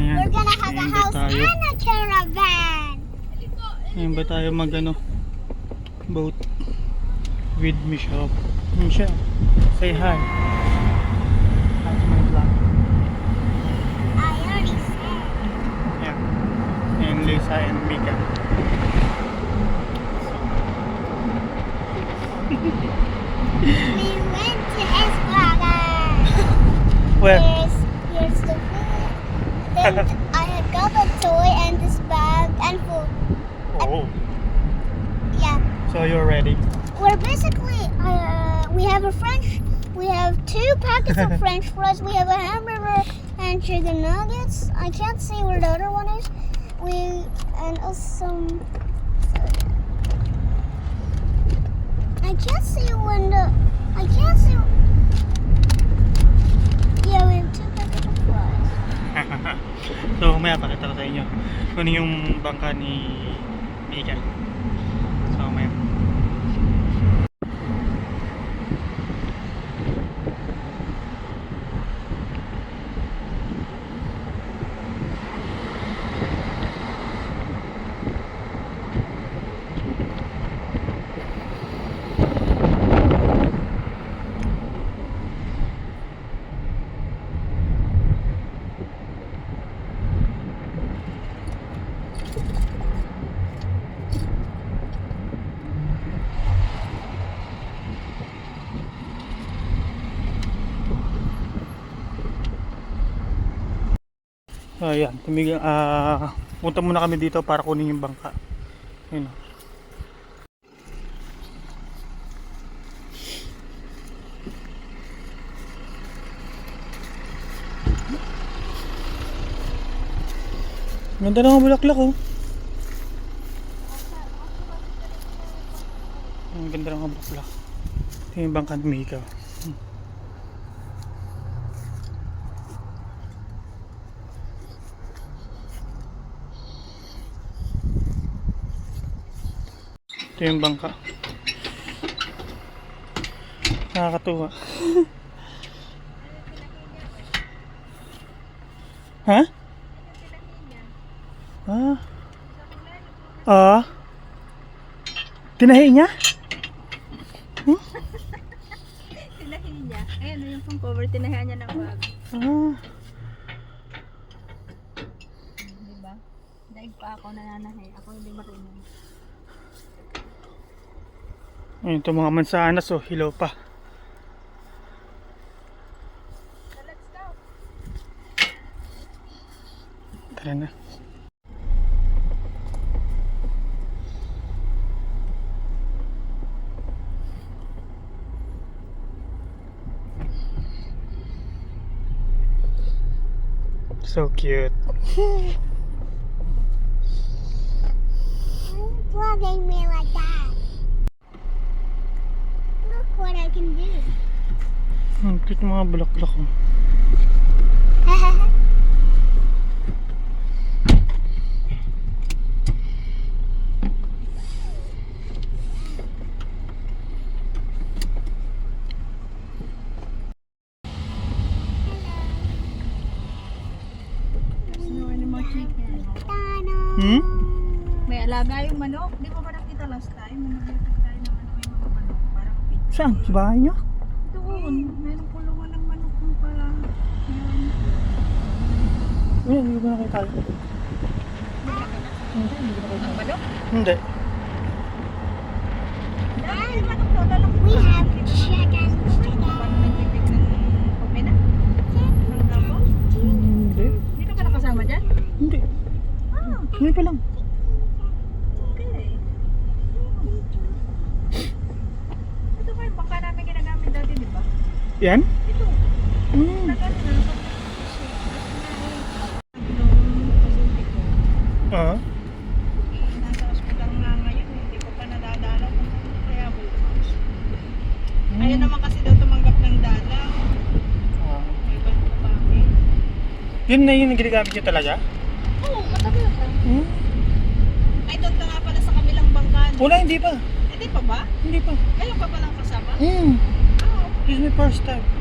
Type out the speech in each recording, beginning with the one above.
Ayan. We're gonna have a Ayan ba house tayo? and a caravan. Ayan ba tayo mag ano? Boat. With Michelle. Michelle. Say hi. That's my vlog. I already said. Yeah. And Lisa and Mika. We went to Esplaga. Where? Then I had got a toy and this bag and food. Oh. Yeah. So you're ready? We're basically, uh, we have a French, we have two packets of French fries, we have a hamburger and chicken nuggets. I can't see where the other one is. We, and also some, I can't see when the, I can't see, yeah, we have two packets of fries. so mamaya pakita ko sa inyo ano yung bangka ni Mika. So mamaya. Ayan, tumigil, ah, punta muna kami dito para kunin yung bangka. Ayun. oh. Ganda ng mga bulaklak oh. Ang ganda ng bulaklak. Ito yung bangka ni Mika. Hmm. Ito yung bangka. Nakakatuwa. ha? Ah. Ah. Tinahi niya? Tinahin niya. Ayan, yung phone cover, tinahian niya ng bag. Ah. Diba? Daig pa ako nananahi. Ako hindi marunong. Ayun, ito mga mansanas oh, hilaw pa. Tara na. So cute. Why are you me like that? What I can do. Ang cute mga bulaklak oh. No animal chicken. Hmm? May alaga yung manok. Di ba ba nakita last time? May naglipit tayo ng ano yung mga manok. Parang pig. Saan? Sa bahay niyo? Doon. Meron kulungan ng manok mo pala. Yun. Ayun, hindi ko nakita. Hindi, hindi ko nakita. Ang manok? Hindi. We have chicken. Ng? Ng? Hindi. Hindi ka ba nakasama dyan? Hindi. Ah, Ngayon pa lang. okay. Ito ba yung bangka namin ginagamit dati, di ba? Yan? Ito. Hmm. Tagal na. Ah. Nasa ospital nga ngayon, eh. hindi ko pa nadadalaw. Kaya bukas. Hmm. Ayaw naman kasi daw tumanggap ng. Ah. Ko bakit. Yun na yun ang ginagamit niyo talaga? Oo, matagal na. Hmm? Ay, doon ka nga pala sa kabilang bangka. no? Wala, hindi pa. Hindi pa ba? Hindi pa. Ngayon pa palang kasama? Hmm. Biz mi step.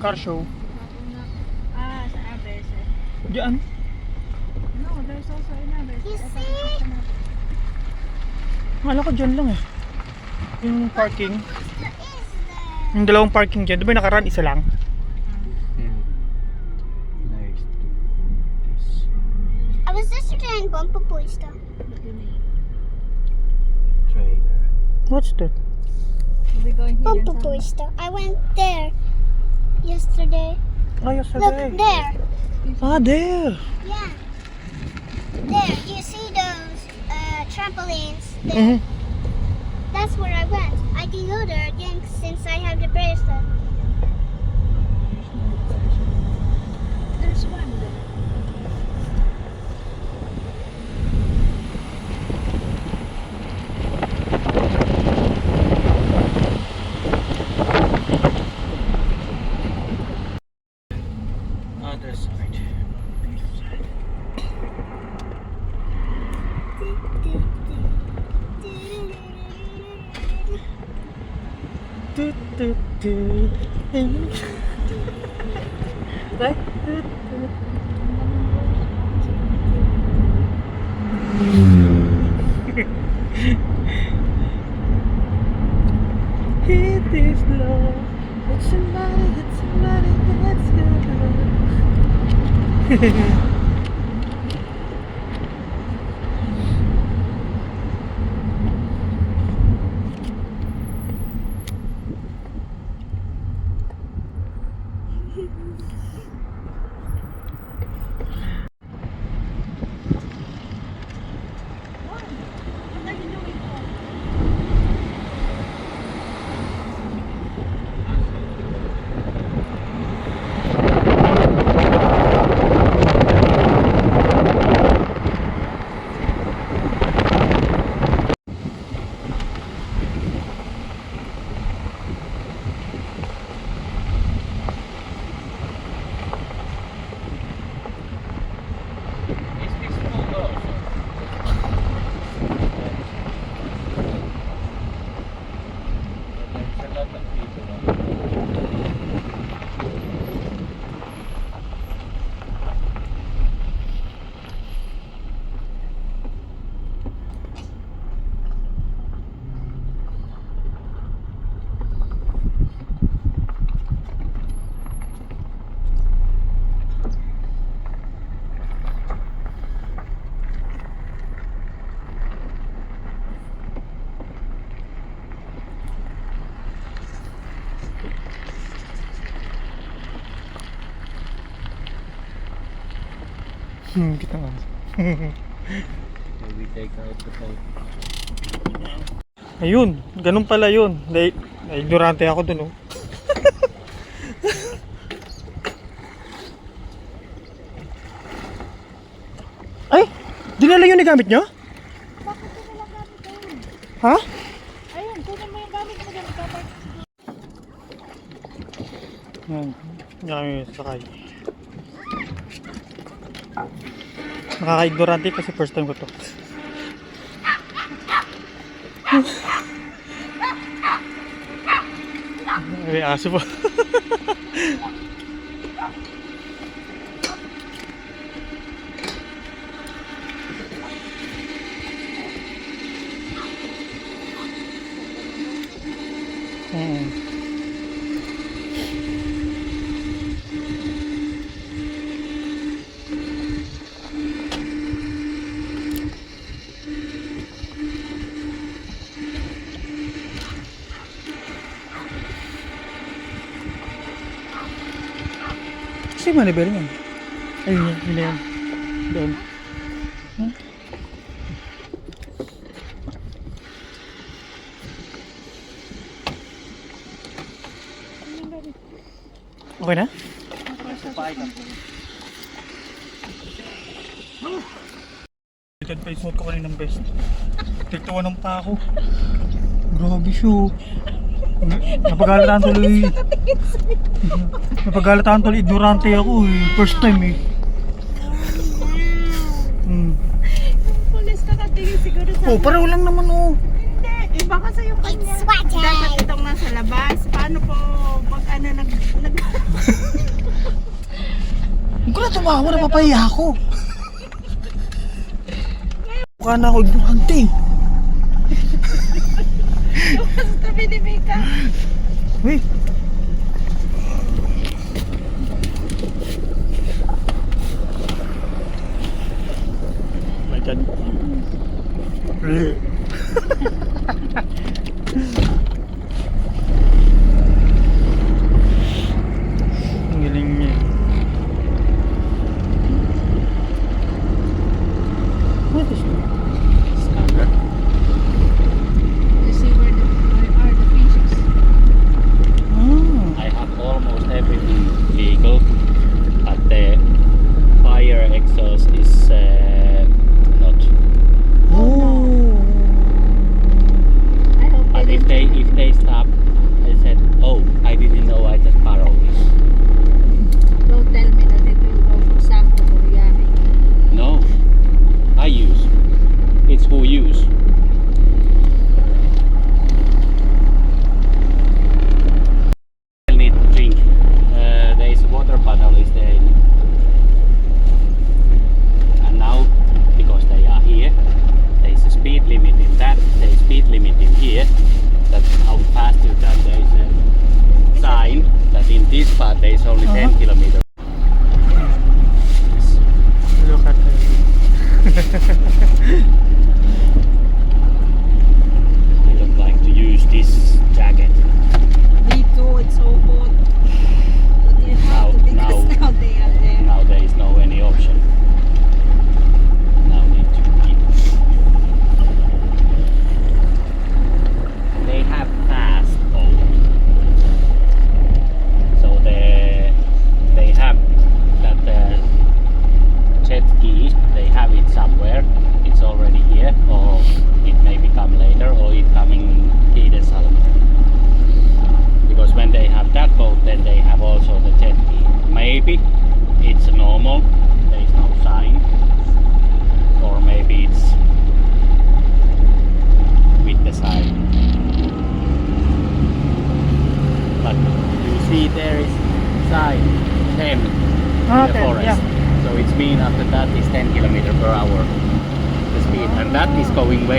Car show. Ah, sa Aves. Diyan. No, there's also in Aves. You see? Akala ko dyan lang eh. Yung parking. Yung dalawang parking dyan. Di ba nakaraan isa lang? I was yesterday in Bumpapuista. Trailer. What's that? Some- Bumpapuista. I went there yesterday. Ayos Look there. Ah, there. Yeah. There. You see those uh, trampolines? There. Mhm. That's where I went. I can go there again since I have the bracelet. There's one değilmiş. Hit this love. Hit somebody, hit somebody, hit somebody. Hmm, kita nga. Maybe take out the boat. Ayun, ganun pala yun. Dahil, ignorante ako dun, oh. Ay! Dinala yun ni gamit nyo? Bakit ko nila gamit ayun? Ha? Ayun, kunin mo yung gamit mo dyan. Yan. Yan kami sakay. Nakaka-ignorante kasi first time ko to. May aso pa. Mm. Kasi manibel yan. Ayun yun na yan. Doon. Hmm? Okay na? Pa yung suot ko kanina ng best. Tiktuwanan pa ako. Grabe siya. Napagalataan tuloy. Napagalataan tuloy. Ignorante ako eh. First time eh. Mm. Pulis ka. Oh, pareho lang naman oh. Hindi. Iba kasi yung kanya. Dapat itong nasa labas. Paano po pag ano nag... nag... Huwag ko na tumawa. Napapahiya ako. Mukha na ako ignorante eh. Vini, vem cá.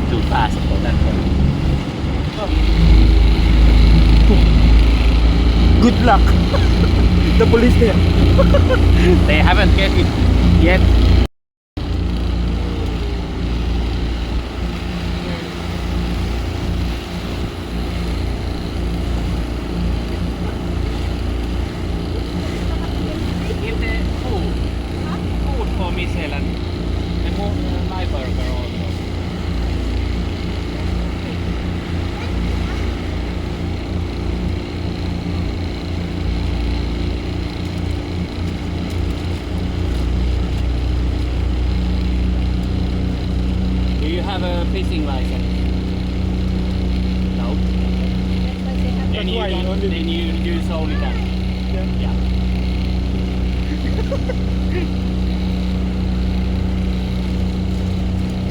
way too fast for that one. Oh. Good luck. the police there. they haven't get it yet.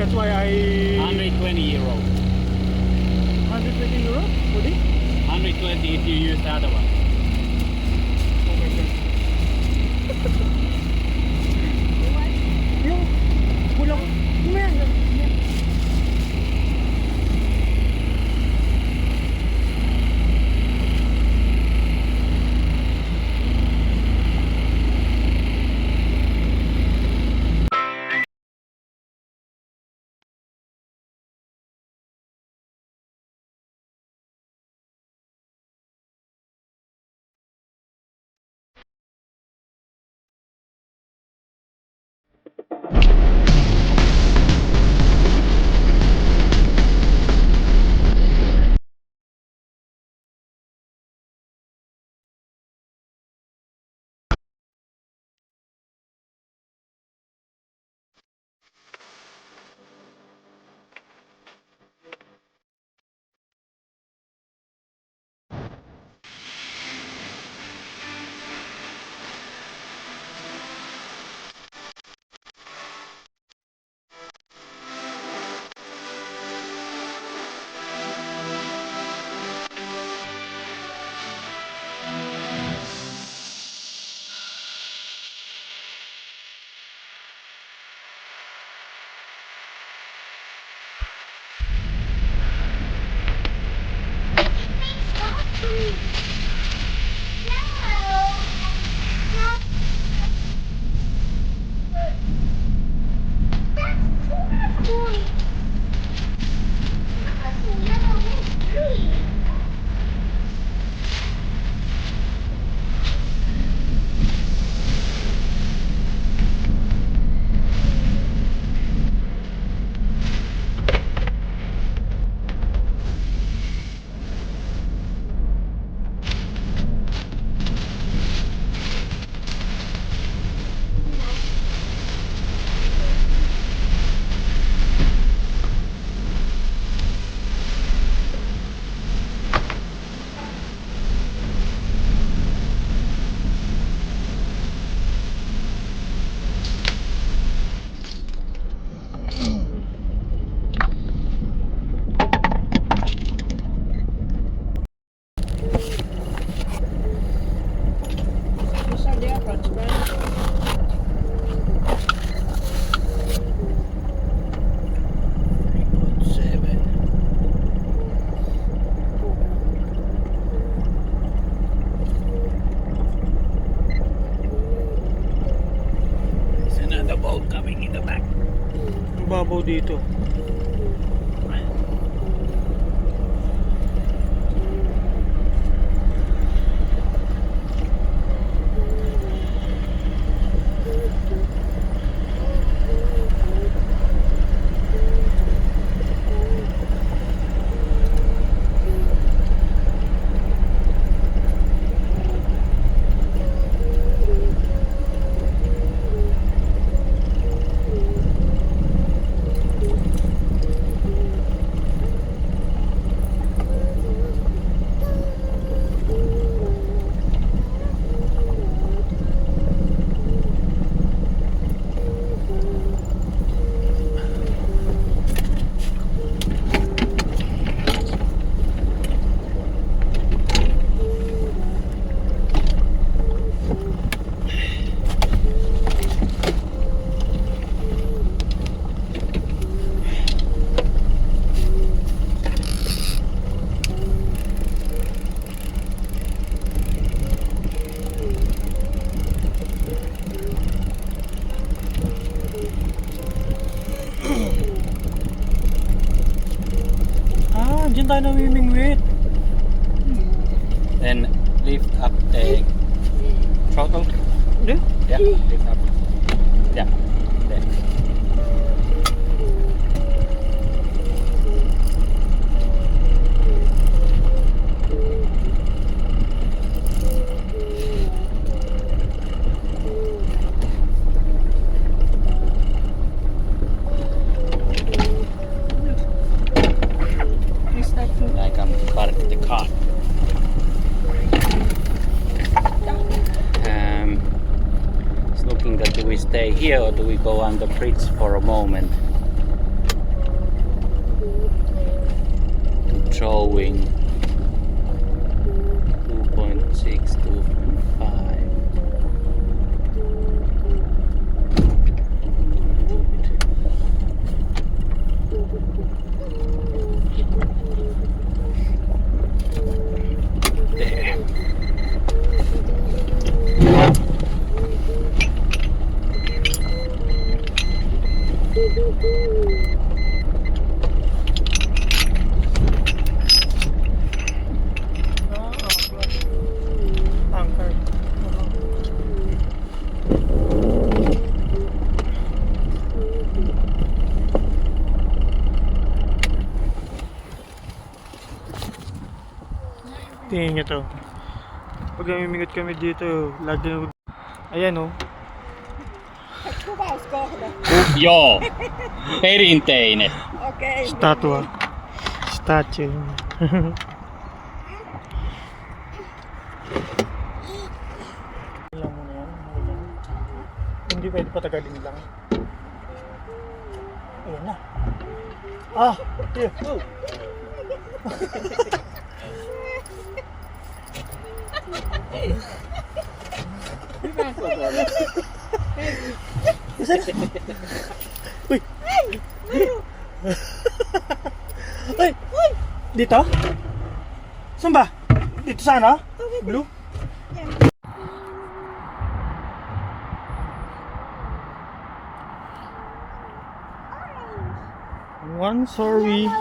that's why I... 120 euro. 120 euro? Would it? 120 if you use the other one. Ah, dyan tayo namimingwit. Then lift up the throttle. Hindi? Yeah, lift up. We stay here or do we go on the bridge for a moment? To Tingnan nyo to. Pag namimingot kami dito, lagi na... Ayan oh. Joo, perinteinen. Okay. Statue. Statue. Hindi pwede patagalin lang. Ayun na. Ah! Yeah. Oh. Na. Uy! Uy! Dito? Saan ba? Dito sa ano? Blue? One sorry.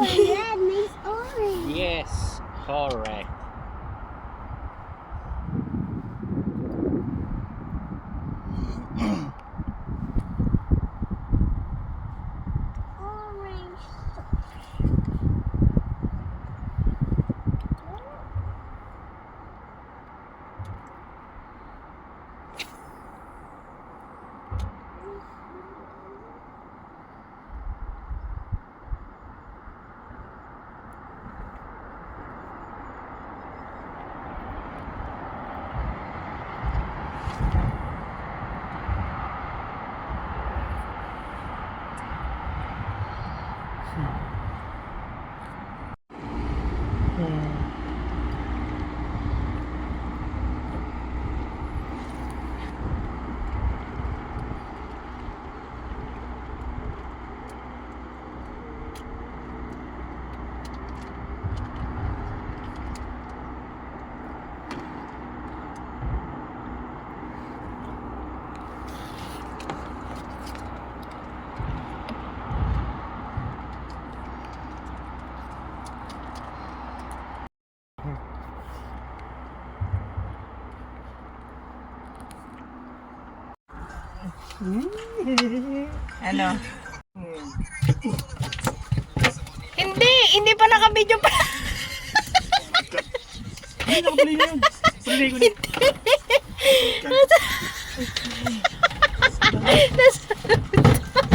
Ano? Hindi, hindi pa naka-video pa. Hindi nakapalay na yun. Palay ko